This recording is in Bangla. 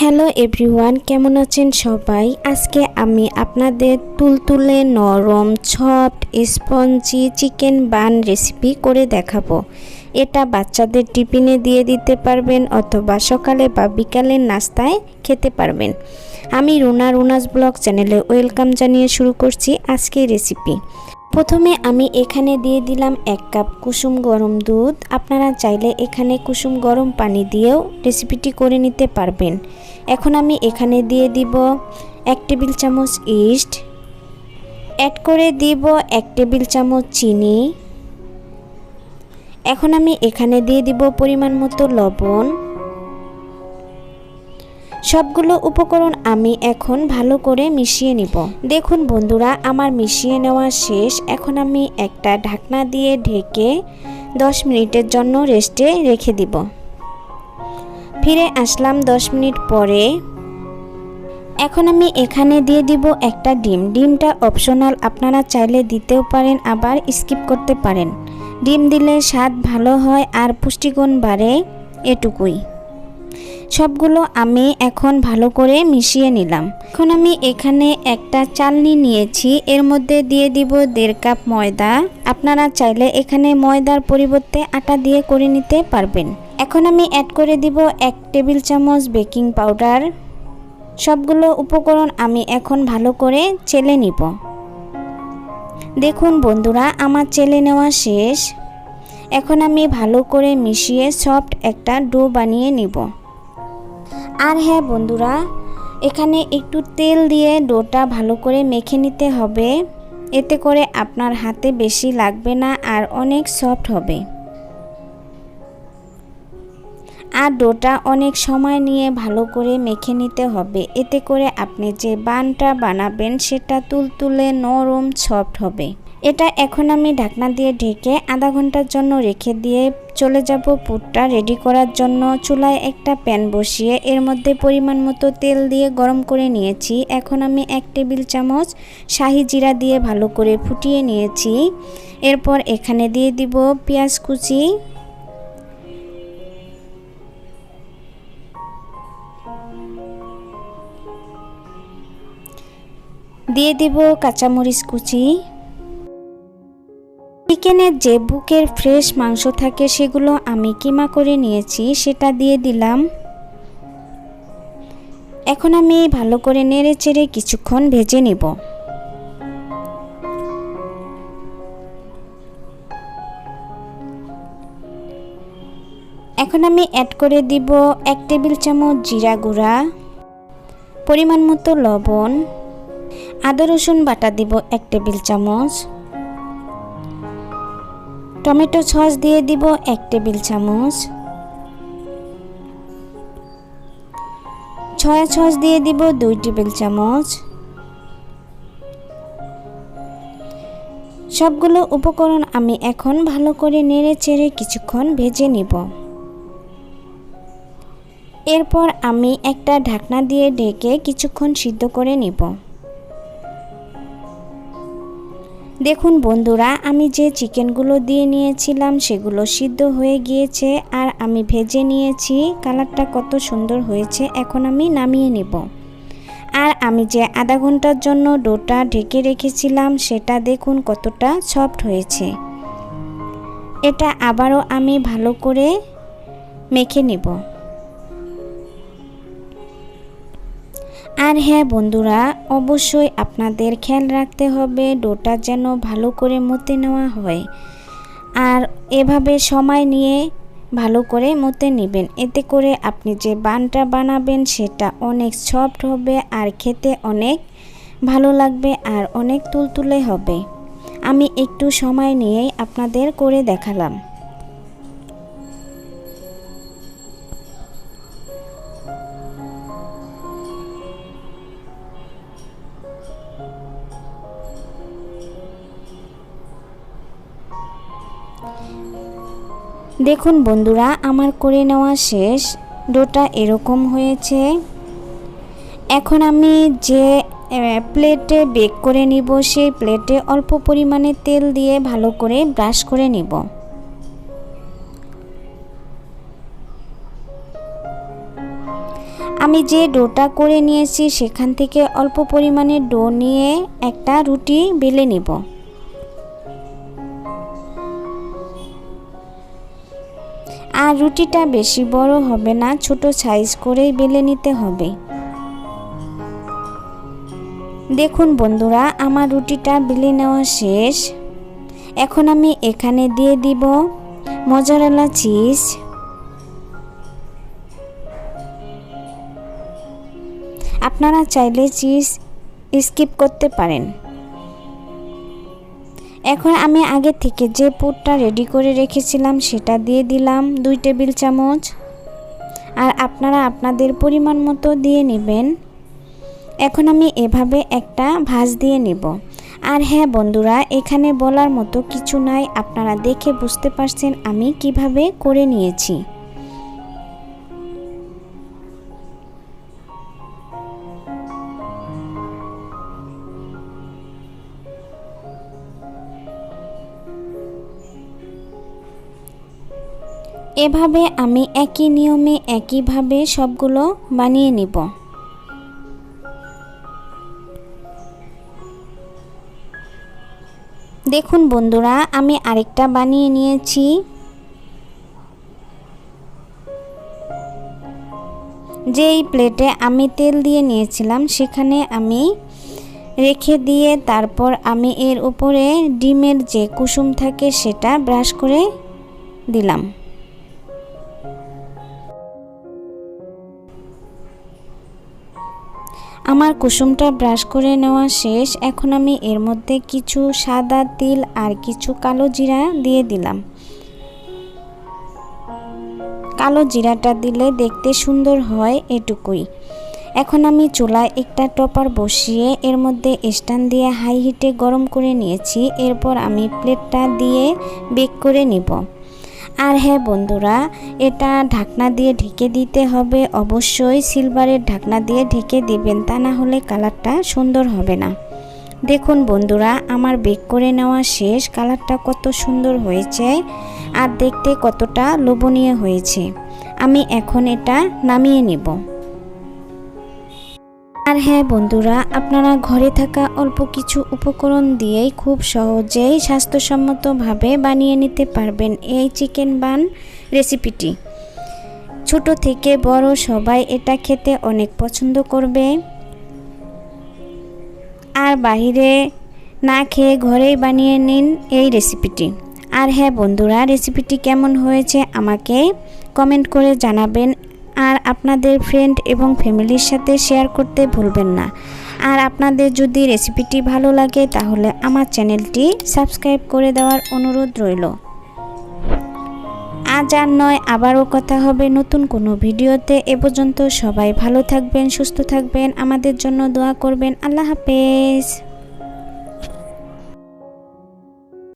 হ্যালো এভরিওয়ান কেমন আছেন সবাই? আজকে আমি আপনাদের তুলতুলে নরম soft spongy chicken bun recipe করে দেখাবো। এটা বাচ্চাদের টিফিনে দিয়ে দিতে পারবেন অথবা সকালে বা বিকালের নাস্তায় খেতে পারবেন। আমি রুনা রুনাস ব্লগ চ্যানেলে ওয়েলকাম জানিয়ে শুরু করছি আজকের রেসিপি প্রথমে আমি এখানে দিয়ে দিলাম এক কাপ কুসুম গরম দুধ। আপনারা চাইলে এখানে কুসুম গরম পানি দিয়েও রেসিপিটি করে নিতে পারবেন। এখন আমি এখানে দিয়ে দিব এক টেবিল চামচ ইস্ট, অ্যাড করে দিব এক টেবিল চামচ চিনি। এখন আমি এখানে দিয়ে দিব পরিমাণ মতো লবণ। সবগুলো উপকরণ আমি এখন ভালো করে মিশিয়ে নিব। দেখুন বন্ধুরা, আমার মিশিয়ে নেওয়া শেষ। এখন আমি একটা ঢাকনা দিয়ে ঢেকে 10 মিনিটের জন্য রেস্টে রেখে দিব। ফিরে আসলাম 10 মিনিট পরে। এখন আমি এখানে দিয়ে দিব একটা ডিম। ডিমটা অপশনাল, আপনারা চাইলে দিতেও পারেন, আবার স্কিপ করতে পারেন। ডিম দিলে স্বাদ ভালো হয় আর পুষ্টিগুণ বাড়ে এটুকুই। সবগুলো আমি এখন ভালো করে মিশিয়ে নিলাম। এখন আমি এখানে একটা চালনি নিয়েছি। এর মধ্যে দিয়ে দিব দেড় কাপ ময়দা। আপনারা চাইলে এখানে ময়দার পরিবর্তে আটা দিয়ে করে নিতে পারবেন। এখন আমি অ্যাড করে দিব এক টেবিল চামচ বেকিং পাউডার। সবগুলো উপকরণ আমি এখন ভালো করে চেলে নিব। দেখুন বন্ধুরা, আমার চেলে নেওয়া শেষ। এখন আমি ভালো করে মিশিয়ে সফট একটা ডো বানিয়ে নিব। আর হ্যাঁ বন্ধুরা, এখানে একটু তেল দিয়ে ডোটা ভালো করে মেখে নিতে হবে। এতে করে আপনার হাতে বেশি লাগবে না আর অনেক সফট হবে। আর ডোটা অনেক সময় নিয়ে ভালো করে মেখে নিতে হবে। এতে করে আপনি যে বানটা বানাবেন সেটা তুলতুলে নরম সফট হবে। এটা এখন আমি ঢাকনা দিয়ে ঢেকে আধা ঘণ্টার জন্য রেখে দিয়ে চলে যাব পুরটা রেডি করার জন্য। চুলায় একটা প্যান বসিয়ে এর মধ্যে পরিমাণ মতো তেল দিয়ে গরম করে নিয়েছি। এখন আমি এক টেবিল চামচ শাহি জিরা দিয়ে ভালো করে ফুটিয়ে নিয়েছি। এরপর এখানে দিয়ে দিব পেঁয়াজ কুচি। দিয়ে দিব কাঁচামরিচ কুচি। চিকেনের যে বুকের ফ্রেশ মাংস থাকে সেগুলো আমি কিমা করে নিয়েছি, সেটা দিয়ে দিলাম। এখন আমি ভালো করে নেড়ে চেড়ে কিছুক্ষণ ভেজে নিব। এখন আমি অ্যাড করে দিব এক টেবিল চামচ জিরা গুঁড়া, পরিমাণ মতো লবণ, আদা রসুন বাটা দিব এক টেবিল চামচ। টমেটো সস দিয়ে দিব এক টেবিল চামচ। ছয়া সস দিয়ে দিব দুই টেবিল চামচ। সবগুলো উপকরণ আমি এখন ভালো করে নেড়ে চেড়ে কিছুক্ষণ ভেজে নিব। এরপর আমি একটা ঢাকনা দিয়ে ঢেকে কিছুক্ষণ সিদ্ধ করে নিব। দেখুন বন্ধুরা, আমি যে চিকেনগুলো দিয়ে নিয়েছিলাম সেগুলো সিদ্ধ হয়ে গিয়েছে আর আমি ভেজে নিয়েছি। কালারটা কত সুন্দর হয়েছে, এখন আমি নামিয়ে নেব। আর আমি যে আধা ঘণ্টার জন্য ডোটা ঢেকে রেখেছিলাম, সেটা দেখুন কতটা সফট হয়েছে। এটা আবারও আমি ভালো করে মেখে নেব। আর হ্যাঁ বন্ধুরা, অবশ্যই আপনাদের খেয়াল রাখতে হবে, ডোটা যেন ভালো করে মতে নেওয়া হয়। আর এভাবে সময় নিয়ে ভালো করে মতে নেবেন। এতে করে আপনি যে বানটা বানাবেন, সেটা অনেক সফট হবে আর খেতে অনেক ভালো লাগবে আর অনেক তুলতুলে হবে। আমি একটু সময় নিয়েই আপনাদের করে দেখালাম। দেখুন বন্ধুরা, আমার করে নেওয়া শেষ। ডোটা এরকম হয়েছে। এখন আমি যে প্লেটে বেক করে নিব, সেই প্লেটে অল্প পরিমাণে তেল দিয়ে ভালো করে ব্রাশ করে নিব। আমি যে ডোটা করে নিয়েছি, সেখান থেকে অল্প পরিমাণে ডো নিয়ে একটা রুটি বেলে নিব। আর রুটিটা বেশি বড় হবে না, ছোট সাইজ করেই বেলে নিতে হবে। দেখুন বন্ধুরা, আমার রুটিটা বেলে নেওয়া শেষ। এখন আমি এখানে দিয়ে দিব মজারালা চিজ। আপনারা চাইলে চিজ স্কিপ করতে পারেন। এখন আমি আগে থেকে যে পুরটা রেডি করে রেখেছিলাম সেটা দিয়ে দিলাম দুই টেবিল চামচ। আর আপনারা আপনাদের পরিমাণ মতো দিয়ে নেবেন। এখন আমি এভাবে একটা ভাজ দিয়ে নেব। আর হ্যাঁ বন্ধুরা, এখানে বলার মতো কিছু নাই। আপনারা দেখে বুঝতে পারছেন আমি কীভাবে করে নিয়েছি। এভাবে আমি একই নিয়মে, একইভাবে সবগুলো বানিয়ে নিব। দেখুন বন্ধুরা, আমি আরেকটা বানিয়ে নিয়েছি। যেই প্লেটে আমি তেল দিয়ে নিয়েছিলাম, সেখানে আমি রেখে দিয়ে তারপর আমি এর উপরে ডিমের যে কুসুম থাকে, সেটা ব্রাশ করে দিলাম। আমার কুসুমটা ব্রাশ করে নেওয়া শেষ, এখন আমি এর মধ্যে কিছু সাদা তিল আর কিছু কালো জিরা দিয়ে দিলাম। কালো জিরাটা দিলে দেখতে সুন্দর হয় এটুকুই। এখন আমি চুলায় একটা টপার বসিয়ে এর মধ্যে স্ট্যান্ড দিয়ে হাই হিটে গরম করে নিয়েছি, এরপর আমি প্লেটটা দিয়ে বেক করে নিব। আর হ্যাঁ বন্ধুরা, এটা ঢাকনা দিয়ে ঢেকে দিতে হবে। অবশ্যই সিলভারের ঢাকনা দিয়ে ঢেকে দিবেন, তা না হলে কালারটা সুন্দর হবে না। দেখুন বন্ধুরা, আমার বেক করে নেওয়া শেষ কালারটা কত সুন্দর হয়েছে আর দেখতে কতটা লোভনীয় হয়েছে। আমি এখন এটা নামিয়ে নিব। আর হ্যাঁ বন্ধুরা, আপনারা ঘরে থাকা অল্প কিছু উপকরণ দিয়েই খুব সহজেই স্বাস্থ্যসম্মতভাবে বানিয়ে নিতে পারবেন এই চিকেন বান রেসিপিটি। ছোট থেকে বড় সবাই এটা খেতে অনেক পছন্দ করবে। আর বাহিরে না খেয়ে ঘরেই বানিয়ে নিন এই রেসিপিটি। আর হ্যাঁ বন্ধুরা, রেসিপিটি কেমন হয়েছে আমাকে কমেন্ট করে জানাবেন আপনাদের ফ্রেন্ড এবং ফ্যামিলির সাথে শেয়ার করতে ভুলবেন না। আর আপনাদের যদি রেসিপিটি ভালো লাগে, তাহলে আমার চ্যানেলটি সাবস্ক্রাইব করে দেওয়ার অনুরোধ রইল। আজ আর নয়, আবারও কথা হবে নতুন কোনো ভিডিওতে। এ পর্যন্ত সবাই ভালো থাকবেন, সুস্থ থাকবেন। আমাদের জন্য দোয়া করবেন। আল্লাহ হাফেজ।